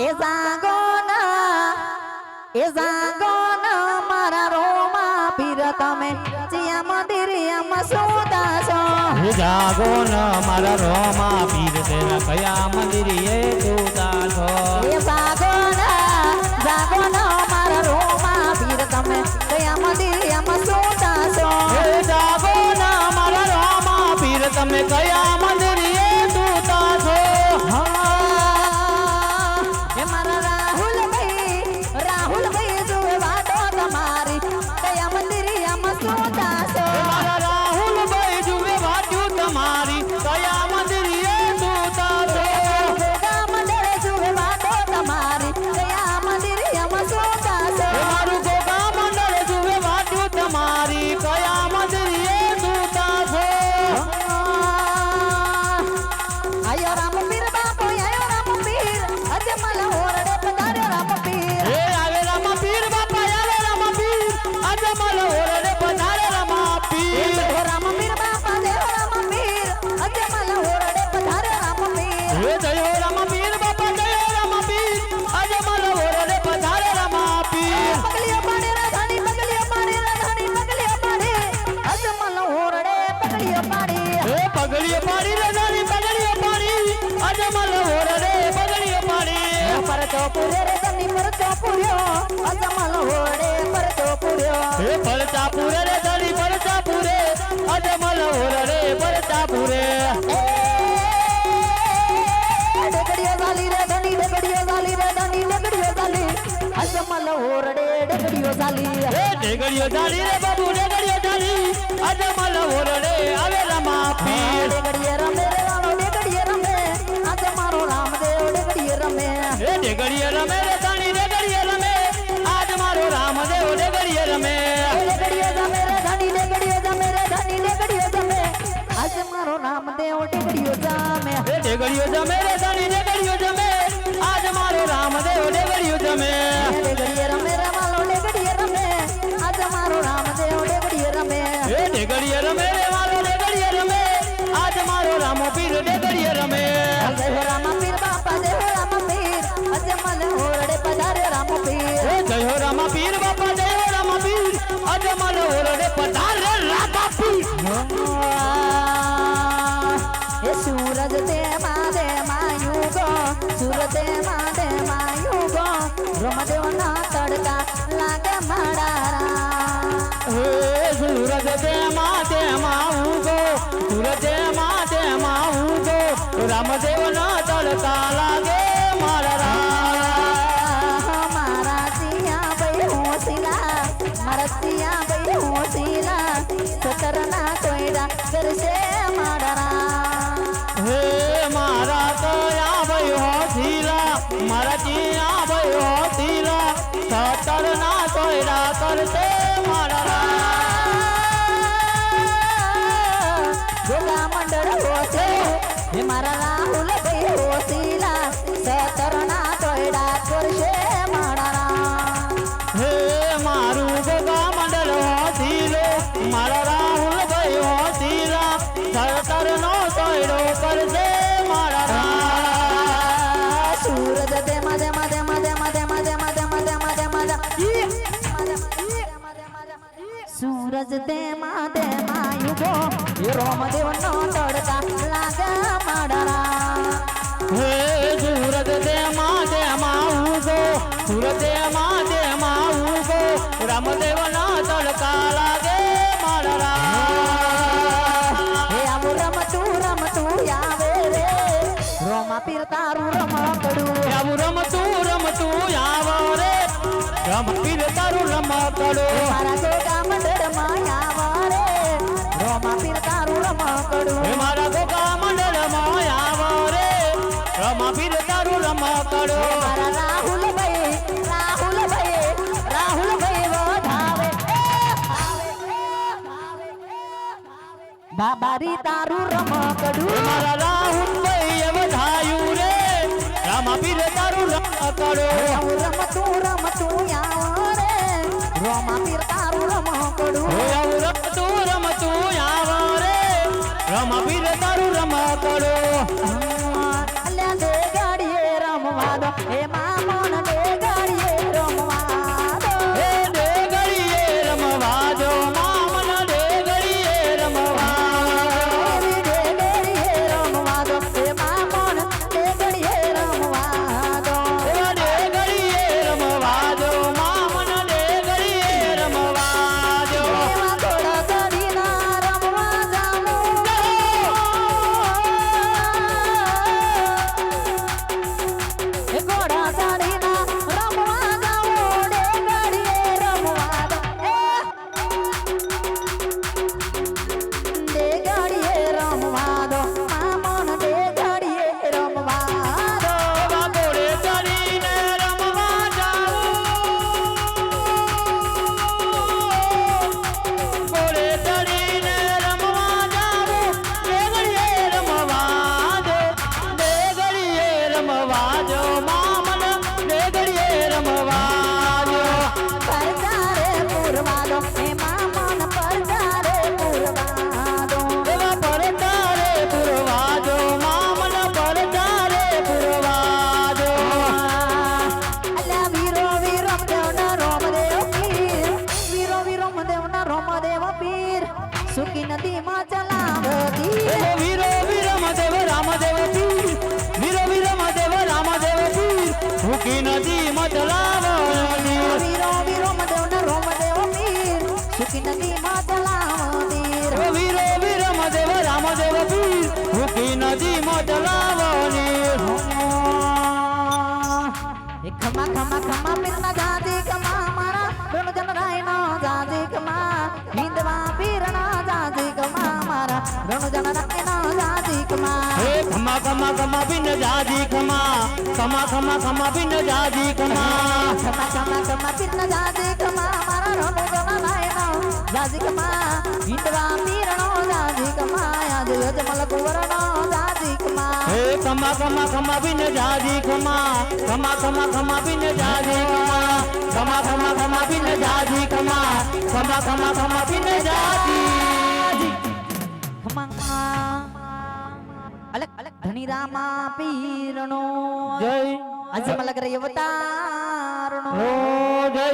એ જાગો ના એ જાગો ના મારા રોમા પીર તમે ચિયા મંદિરિયામાં સોદા છો જાગો ના મારા રોમા પીર તેરા કયા મંદિરિયે તું પરચો પૂર્યો રે ધની પરચો પૂર્યો અજમલ હોડે પરચો પૂર્યો હે પરચા પૂરે રે ધની પરચા પૂરે અજમલ હોડે રે પરચા પૂરે ડગડીઓ ઝાલી રે. ધની ડગડીઓ ઝાલી રે ધની ડગડીઓ ઝાલી અજમલ હોરડે ડગડીઓ ઝાલી હે ડગડીઓ ઝાલી રે બાબુ ડગડીઓ ઝાલી અજમલ હોરડે આવે રમા પી ડગડીએ રમે એ ડેગડીએ રમે રે ધણી રમે. આજ મારો રામદેવ ડેગડીએ રમે. ડેગડીએ રમે રે ધણી ડેગડીએ રમે રે ધણી ડેગડીએ રમે. આજ મારો રામદેવ ડેગડીઓ જામે. એ ડેગડીઓ જમે રે ધણી ડેગડીઓ જમે. આજ મારો રામદેવ ડેગડીઓ જમે. రామదేవ સૂરજ તેમાં તેમાં યુગો. એ રોમદેવનો તડકા લાગે માડરા હે સૂરજ તેમાં તેમાં ઉગો. સૂરજ તેમાં તેમાં ઉગો. રામદેવનો કબીર તારું રમકડો મારા રાહુલ ભાઈ રાહુલ ભાઈ રાહુલ ભાઈ વધાવે બાબારી તારું રમકડું મારા এ মা মন ખમા ખમા ખમા પીરના જાજી કમા મારા ગુણ જન રાયનો જાજી કમા હિંદવા પીરના જાજી કમા મારા ગુણ જન રાયનો જાજી કમા હે ખમા ખમા ખમા પીન જાજી કમા ખમા ખમા ખમા પીન જાજી કમા ખમા ખમા ખમા બિન જાજી ખમા ખમા ખમા ખમા બિન જાજી ખમા ખમા ખમા ખમા બિન જાજી ખમા ખમા ખમા ખમા બિન જાજી ખમા અલગ અલગ ધણી રામા પીરણો જય આજે મલગ રે અવતારણો જય